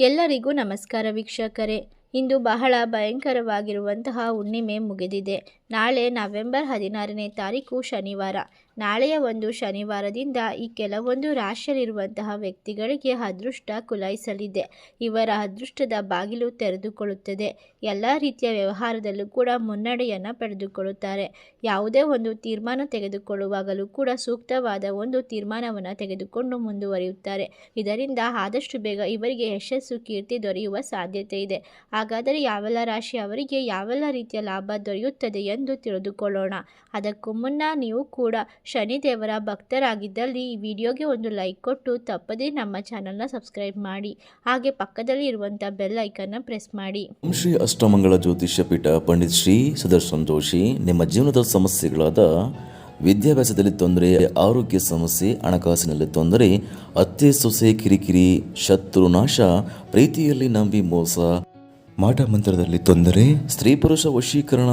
ಎಲ್ಲರಿಗೂ ನಮಸ್ಕಾರ ವೀಕ್ಷಕರೇ. ಇಂದು ಬಹಳ ಭಯಂಕರವಾಗಿರುವಂತಹ ಹುಣ್ಣಿಮೆ ಮುಗಿದಿದೆ. ನಾಳೆ ನವೆಂಬರ್ ಹದಿನಾರನೇ ತಾರೀಕು ಶನಿವಾರ. ನಾಳೆಯ ಒಂದು ಶನಿವಾರದಿಂದ ಈ ಕೆಲವೊಂದು ರಾಶಿಯಲ್ಲಿರುವಂತಹ ವ್ಯಕ್ತಿಗಳಿಗೆ ಅದೃಷ್ಟ ಕುಲಾಯಿಸಲಿದೆ. ಇವರ ಅದೃಷ್ಟದ ಬಾಗಿಲು ತೆರೆದುಕೊಳ್ಳುತ್ತದೆ. ಎಲ್ಲ ರೀತಿಯ ವ್ಯವಹಾರದಲ್ಲೂ ಕೂಡ ಮುನ್ನಡೆಯನ್ನು ಪಡೆದುಕೊಳ್ಳುತ್ತಾರೆ. ಯಾವುದೇ ಒಂದು ತೀರ್ಮಾನ ತೆಗೆದುಕೊಳ್ಳುವಾಗಲೂ ಕೂಡ ಸೂಕ್ತವಾದ ಒಂದು ತೀರ್ಮಾನವನ್ನು ತೆಗೆದುಕೊಂಡು ಮುಂದುವರಿಯುತ್ತಾರೆ. ಇದರಿಂದ ಆದಷ್ಟು ಬೇಗ ಇವರಿಗೆ ಯಶಸ್ಸು, ಕೀರ್ತಿ ದೊರೆಯುವ ಸಾಧ್ಯತೆ ಇದೆ. ಹಾಗಾದರೆ ಯಾವೆಲ್ಲ ರಾಶಿ ಅವರಿಗೆ ಯಾವೆಲ್ಲ ರೀತಿಯ ಲಾಭ ದೊರೆಯುತ್ತದೆ ಎಂದು ತಿಳಿದುಕೊಳ್ಳೋಣ. ಅದಕ್ಕೂ ಮುನ್ನ ನೀವು ಕೂಡ ಶನಿದೇವರ ಭಕ್ತರಾಗಿದ್ದಲ್ಲಿ ಈ ವಿಡಿಯೋಗೆ ಒಂದು ಲೈಕ್ ಕೊಟ್ಟು ತಪ್ಪದೇ ನಮ್ಮ ಚಾನಲ್ನ ಸಬ್ಸ್ಕ್ರೈಬ್ ಮಾಡಿ. ಹಾಗೆ ಪಕ್ಕದಲ್ಲಿ ಇರುವಂಥ ಬೆಲ್ ಐಕನ್ನ ಪ್ರೆಸ್ ಮಾಡಿ. ಶ್ರೀ ಅಷ್ಟಮಂಗಳ ಜ್ಯೋತಿಷ್ಯ ಪೀಠ ಪಂಡಿತ್ ಶ್ರೀ ಸುದರ್ಶನ್ ಜೋಶಿ, ನಿಮ್ಮ ಜೀವನದ ಸಮಸ್ಯೆಗಳಾದ ವಿದ್ಯಾಭ್ಯಾಸದಲ್ಲಿ ತೊಂದರೆ, ಆರೋಗ್ಯ ಸಮಸ್ಯೆ, ಹಣಕಾಸಿನಲ್ಲಿ ತೊಂದರೆ, ಅತ್ತೆ ಸೊಸೆ ಕಿರಿಕಿರಿ, ಶತ್ರು ನಾಶ, ಪ್ರೀತಿಯಲ್ಲಿ ನಂಬಿ ಮೋಸ, ಮಾಟ ಮಂತ್ರದಲ್ಲಿ ತೊಂದರೆ, ಸ್ತ್ರೀ ಪುರುಷ ವಶೀಕರಣ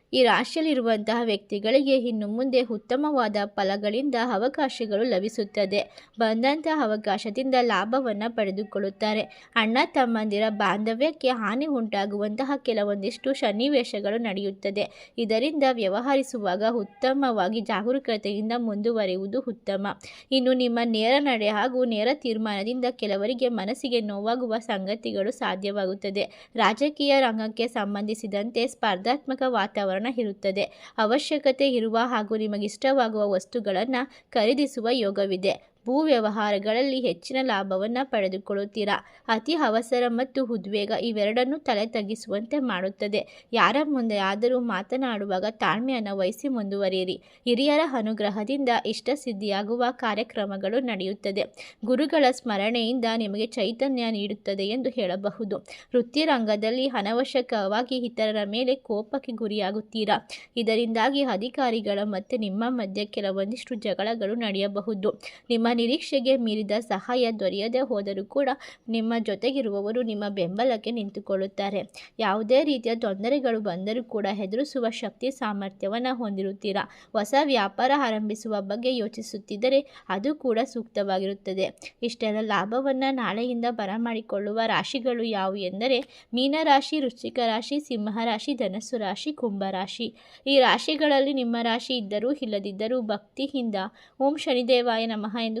ಈ ರಾಶಿಯಲ್ಲಿರುವಂತಹ ವ್ಯಕ್ತಿಗಳಿಗೆ ಇನ್ನು ಮುಂದೆ ಉತ್ತಮವಾದ ಫಲಗಳಿಂದ ಅವಕಾಶಗಳು ಲಭಿಸುತ್ತದೆ. ಬಂದಂತಹ ಅವಕಾಶದಿಂದ ಲಾಭವನ್ನು ಪಡೆದುಕೊಳ್ಳುತ್ತಾರೆ. ಅಣ್ಣ, ತಮ್ಮಂದಿರ ಬಾಂಧವ್ಯಕ್ಕೆ ಹಾನಿ ಉಂಟಾಗುವಂತಹ ಕೆಲವೊಂದಿಷ್ಟು ಸನ್ನಿವೇಶಗಳು ನಡೆಯುತ್ತದೆ. ಇದರಿಂದ ವ್ಯವಹರಿಸುವಾಗ ಉತ್ತಮವಾಗಿ ಜಾಗರೂಕತೆಯಿಂದ ಮುಂದುವರಿಯುವುದು ಉತ್ತಮ. ಇನ್ನು ನಿಮ್ಮ ನೇರ ನಡೆ ಹಾಗೂ ನೇರ ತೀರ್ಮಾನದಿಂದ ಕೆಲವರಿಗೆ ಮನಸ್ಸಿಗೆ ನೋವಾಗುವ ಸಂಗತಿಗಳು ಸಾಧ್ಯವಾಗುತ್ತದೆ. ರಾಜಕೀಯ ರಂಗಕ್ಕೆ ಸಂಬಂಧಿಸಿದಂತೆ ಸ್ಪರ್ಧಾತ್ಮಕ ವಾತಾವರಣ ಇರುತ್ತದೆ. ಅವಶ್ಯಕತೆ ಇರುವ ಹಾಗೂ ನಿಮಗಿಷ್ಟವಾಗುವ ವಸ್ತುಗಳನ್ನು ಖರೀದಿಸುವ ಯೋಗವಿದೆ. ಭೂ ವ್ಯವಹಾರಗಳಲ್ಲಿ ಹೆಚ್ಚಿನ ಲಾಭವನ್ನು ಪಡೆದುಕೊಳ್ಳುತ್ತೀರಾ? ಅತಿ ಅವಸರ ಮತ್ತು ಉದ್ವೇಗ ಇವೆರಡನ್ನೂ ತಲೆ ತಗ್ಗಿಸುವಂತೆ ಮಾಡುತ್ತದೆ. ಯಾರ ಮುಂದೆ ಆದರೂ ಮಾತನಾಡುವಾಗ ತಾಳ್ಮೆಯನ್ನು ವಹಿಸಿ ಮುಂದುವರಿಯಿರಿ. ಹಿರಿಯರ ಅನುಗ್ರಹದಿಂದ ಇಷ್ಟ ಸಿದ್ಧಿಯಾಗುವ ಕಾರ್ಯಕ್ರಮಗಳು ನಡೆಯುತ್ತದೆ. ಗುರುಗಳ ಸ್ಮರಣೆಯಿಂದ ನಿಮಗೆ ಚೈತನ್ಯ ನೀಡುತ್ತದೆ ಎಂದು ಹೇಳಬಹುದು. ವೃತ್ತಿರಂಗದಲ್ಲಿ ಅನವಶ್ಯಕವಾಗಿ ಇತರರ ಮೇಲೆ ಕೋಪಕ್ಕೆ ಗುರಿಯಾಗುತ್ತೀರಾ? ಇದರಿಂದಾಗಿ ಅಧಿಕಾರಿಗಳ ಮತ್ತು ನಿಮ್ಮ ಮಧ್ಯೆ ಕೆಲವೊಂದಿಷ್ಟು ಜಗಳಗಳು ನಡೆಯಬಹುದು. ನಿಮ್ಮ ನಿರೀಕ್ಷೆಗೆ ಮೀರಿದ ಸಹಾಯ ದೊರೆಯದೇ ಹೋದರೂ ಕೂಡ ನಿಮ್ಮ ಜೊತೆಗಿರುವವರು ನಿಮ್ಮ ಬೆಂಬಲಕ್ಕೆ ನಿಂತುಕೊಳ್ಳುತ್ತಾರೆ. ಯಾವುದೇ ರೀತಿಯ ತೊಂದರೆಗಳು ಬಂದರೂ ಕೂಡ ಹೆದರಿಸುವ ಶಕ್ತಿ ಸಾಮರ್ಥ್ಯವನ್ನು ಹೊಂದಿರುತ್ತೀರಾ? ಹೊಸ ವ್ಯಾಪಾರ ಆರಂಭಿಸುವ ಬಗ್ಗೆ ಯೋಚಿಸುತ್ತಿದ್ದರೆ ಅದು ಕೂಡ ಸೂಕ್ತವಾಗಿರುತ್ತದೆ. ಇಷ್ಟೆಲ್ಲ ಲಾಭವನ್ನು ನಾಳೆಯಿಂದ ಬರಮಾಡಿಕೊಳ್ಳುವ ರಾಶಿಗಳು ಯಾವುವು ಎಂದರೆ ಮೀನರಾಶಿ, ವೃಶ್ಚಿಕ ರಾಶಿ, ಸಿಂಹರಾಶಿ, ಧನಸ್ಸು ರಾಶಿ ಕುಂಭರಾಶಿ ಈ ರಾಶಿಗಳಲ್ಲಿ ನಿಮ್ಮ ರಾಶಿ ಇದ್ದರೂ ಇಲ್ಲದಿದ್ದರೂ ಭಕ್ತಿಯಿಂದ ಓಂ ಶನಿದೇವಾಯ ನಮಃ ಎಂದು